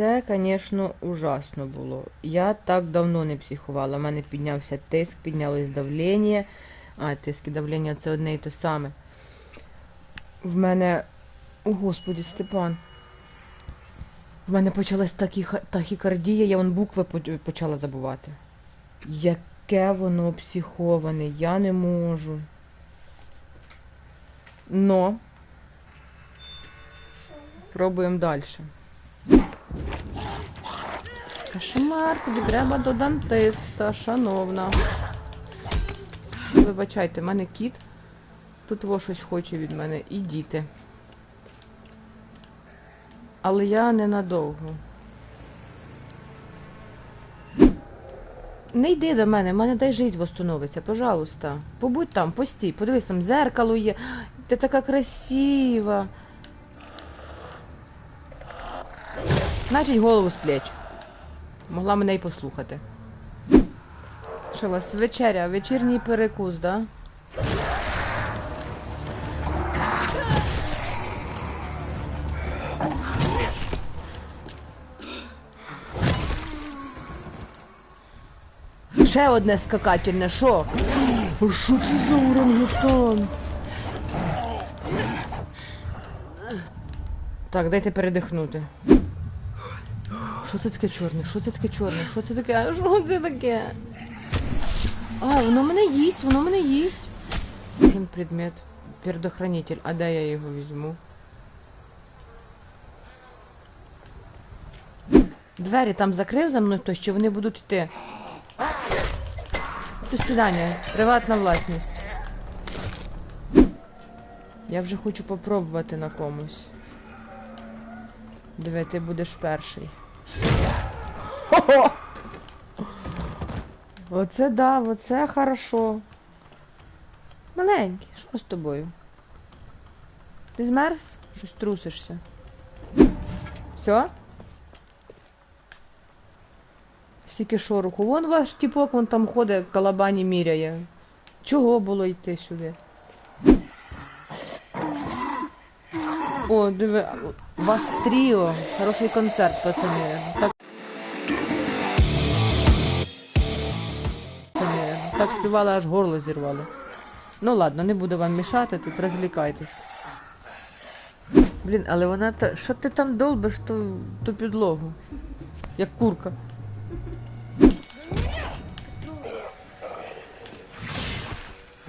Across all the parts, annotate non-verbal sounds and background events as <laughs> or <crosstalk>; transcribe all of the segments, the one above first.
Оце, звісно, ужасно було. Я так давно не психувала. У мене піднявся тиск, піднялось давлення. А, тиск і давлення це одне і те саме. В мене. О, Господі, Степан. В мене почалась тахікардія, я вон букви почала забувати. Яке воно психоване, я не можу. Но. Пробуємо далі. Кошмар, тобі треба до дантиста, шановна. Вибачайте, в мене кіт. Тут во щось хоче від мене. І діти. Але я ненадовго. Не йди до мене, в мене дай жизнь восстановиться, пожалуйста. Побудь там, постій, подивись, там зеркало є. Ти така красива. Значить, голову з плеч. Могла мене й послухати. Що у вас вечеря, вечірній перекус, да? Ще одне скакательне, що? А Що це за урангутан? Так, дайте передихнути. Що це таке чорне? Що це таке чорне? Що це таке? Що це таке? А, воно мене їсть, воно мене їсть. Нужен предмет. Передохранитель. А де я його візьму? Двері там закрив за мною хтось, чи вони будуть йти? До свидання. Приватна власність. Я вже хочу попробувати на комусь. Диви, ти будеш перший. Хо-хо! Оце да, оце хорошо. Маленький, що з тобою? Ти змерз? Щось трусишся. Все? Стільки шороху. Вон ваш тіпок, вон там ходить, калабані міряє. Чого було йти сюди? О, диви, у вас тріо. Хороший концерт, пацани. Так... Так співали, аж горло зірвало. Ну ладно, не буду вам мішати, тут розвлікайтесь. Блін, але вона та. Що ти там долбиш ту, ту підлогу? Як курка.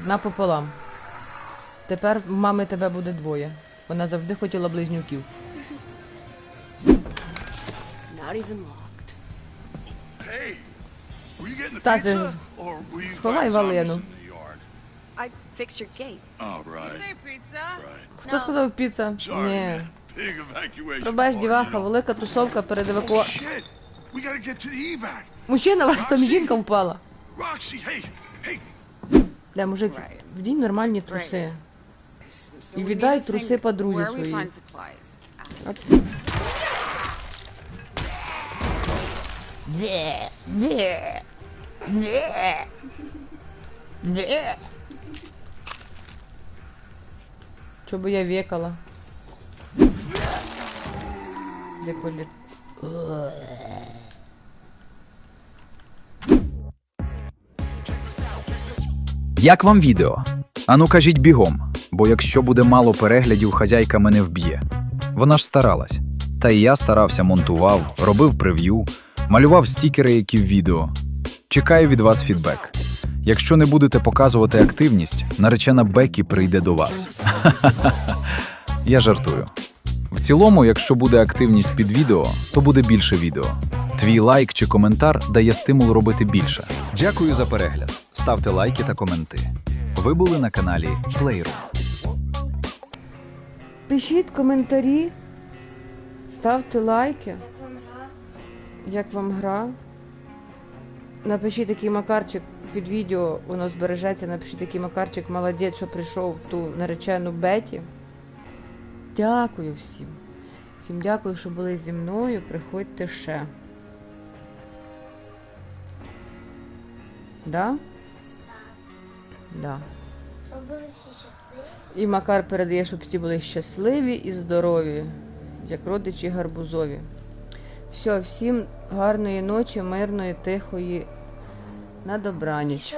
Напополам. Тепер в мами тебе буде двоє. Вона завжди хотіла близнюків. Not even locked. Hey, were you getting the Та ти pizza? Or were you сховай Валену. Oh. Хто сказав піца? Ні. Пробач, діваха, велика тусовка перед evac. Мужчина, у вас там жінка впала. Бля, мужик, вдінь нормальні труси. І віддай труси подрузі своїй. Чо би я векала? Де політ? Як вам відео? Ану кажіть бігом, бо якщо буде мало переглядів, хазяйка мене вб'є. Вона ж старалась. Та і я старався, монтував, робив прев'ю, малював стікери, які в відео. Чекаю від вас фідбек. Якщо не будете показувати активність, наречена Бекі прийде до вас. <laughs> Я жартую. В цілому, якщо буде активність під відео, то буде більше відео. Твій лайк чи коментар дає стимул робити більше. Дякую за перегляд. Ставте лайки та коменти. Ви були на каналі Playroom. Пишіть коментарі, ставте лайки. Як вам гра? Напишіть який макарчик під відео, воно збережеться. Напишіть який макарчик, молодець, що прийшов ту наречену Беті. Дякую всім. Всім дякую, що були зі мною. Приходьте ще. Да? Да. І Макар передає, щоб всі були щасливі і здорові, як родичі гарбузові. Все, всім гарної ночі, мирної, тихої. На добраніч.